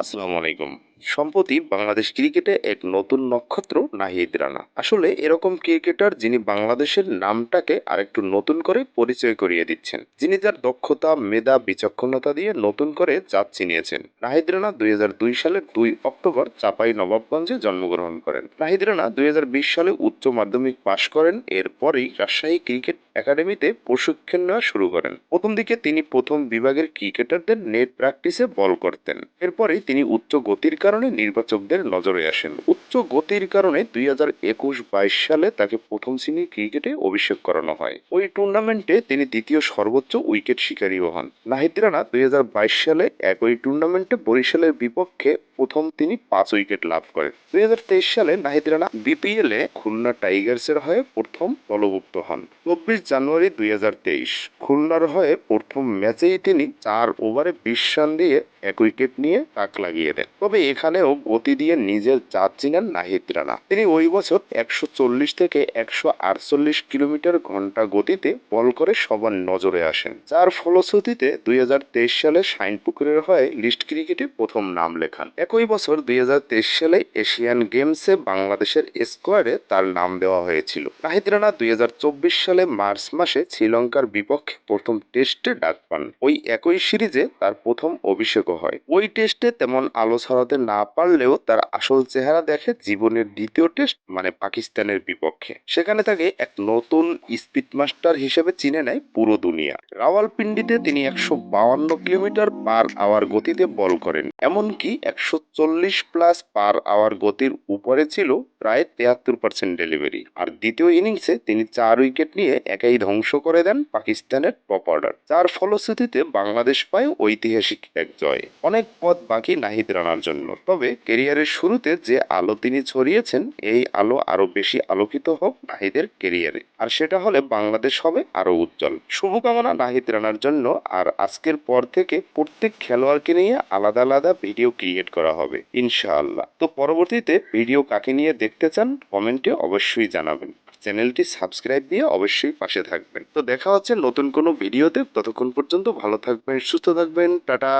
আসসালামু আলাইকুম। সম্প্রতি বাংলাদেশ ক্রিকেটে এক নতুন নক্ষত্র নাহিদ রানা। আসলে এরকম ক্রিকেটার যিনি বাংলাদেশের নামটাকে আরেকটু নতুন করে পরিচয় করিয়ে দিচ্ছেন, যিনি তার দক্ষতা, মেধা, বিচক্ষণতা দিয়ে নতুন করে জাত চিনিয়েছেন নাহিদ রানা দুই সালের দুই অক্টোবর চাপাই নবাবগঞ্জে জন্মগ্রহণ করেন। নাহিদ রানা দুই হাজার বিশ সালে উচ্চ মাধ্যমিক পাশ করেন, এরপরই রাজশাহী ক্রিকেট একাডেমিতে প্রশিক্ষণ নেওয়া শুরু করেন। প্রথম দিকে তিনি প্রথম বিভাগের ক্রিকেটারদের নেট প্র্যাকটিসে বল করতেন এরপরে তিনি উচ্চ গতির কারণে নির্বাচকদের নজরে আসেন। উচ্চ গতির কারণে দুই হাজার সালে তাকে প্রথম শ্রেণির ক্রিকেটে অভিষেক করানো হয়। ওই টুর্নামেন্টে তিনি দ্বিতীয় সর্বোচ্চ উইকেট শিকারীও হন। নাহিদ রানা দুই হাজার বাইশ সালে একই টুর্নামেন্টে বরিশালের বিপক্ষে প্রথম তিনি পাঁচ উইকেট লাভ করেন। দুই হাজার তেইশ সালে নাহিদ রানা বিপিএল এ খুলনা টাইগার্সের হয়ে প্রথম দলভুক্ত হন। চব্বিশ জানুয়ারি দুই হাজার তেইশ, খুলনার হয়ে প্রথম ম্যাচেই তিনি চার ওভারে বিশ রান দিয়ে এক উইকেট নিয়ে তাক লাগিয়ে দেন। তবে এখানেও গতি দিয়ে নিজের চিনেন নাহিদ রানা। তিনি ওই বছর একশো চল্লিশ থেকে একশো আটচল্লিশ কিলোমিটার ঘণ্টা গতিতে বল করে সবার নজরে আসেন। যার ফলশ্রুতিতে দুই হাজার তেইশ সালে শাইনপুকুরের হয়ে লিস্ট ক্রিকেটে প্রথম নাম লেখান। একই বছর দুই হাজার তেইশ সালে এশিয়ান গেমসে বাংলাদেশের স্কোয়াডে তার নাম দেওয়া হয়েছিল। নাহিদ রানা দুই হাজার চব্বিশ সালে মার্চ মাসে শ্রীলঙ্কার বিপক্ষে প্রথম টেস্টে ডাক পান। ওই একই সিরিজে তার প্রথম অভিষেকও হয়। ওই টেস্টে তেমন আলো ছড়াতে না পারলেও তার আসল চেহারা দেখে জীবনের দ্বিতীয় টেস্ট মানে পাকিস্তানের বিপক্ষে। সেখানে তাকে এক নতুন স্পিড মাস্টার হিসেবে চিনে নেয় পুরো দুনিয়া। রাওয়ালপিন্ডিতে তিনি একশো বাউান্ন কিলোমিটার পার আওয়ার গতিতে বল করেন। এমনকি একশো চল্লিশ প্লাস পার আওয়ার গতির উপরে ছিল প্রায় তেহাত্তর পার্সেন্ট ডেলিভারি আর দ্বিতীয় ইনিংসে তিনি চার উইকেট নিয়ে একাই ধ্বংস করে দেন পাকিস্তানের টপ অর্ডার যার ফলশ্রুতিতে বাংলাদেশ পায় ঐতিহাসিক এক জয়। অনেক পথ বাকি নাহিদ রানার জন্য। তবে কেরিয়ারের শুরুতে যে আলো তিনি ছড়িয়েছেন, এই আলো আরও বেশি আলোকিত হোক নাহিদের কেরিয়ারে। আর সেটা হলে বাংলাদেশ হবে আরও উজ্জ্বল। শুভকামনা নাহিদ রানার জন্য। আর আজকের পর থেকে প্রত্যেক খেলোয়াড়কে নিয়ে আলাদা আলাদা ভিডিও ক্রিয়েট করা হবে, ইনশাআল্লাহ। তো পরবর্তীতে ভিডিও কাকে নিয়ে দেখতে চান, কমেন্টে অবশ্যই জানাবেন। চ্যানেলটি সাবস্ক্রাইব দিয়ে অবশ্যই পাশে থাকবেন। তো দেখা হচ্ছে নতুন কোনো ভিডিওতে। ততক্ষণ পর্যন্ত ভালো থাকবেন, সুস্থ থাকবেন। টাটা!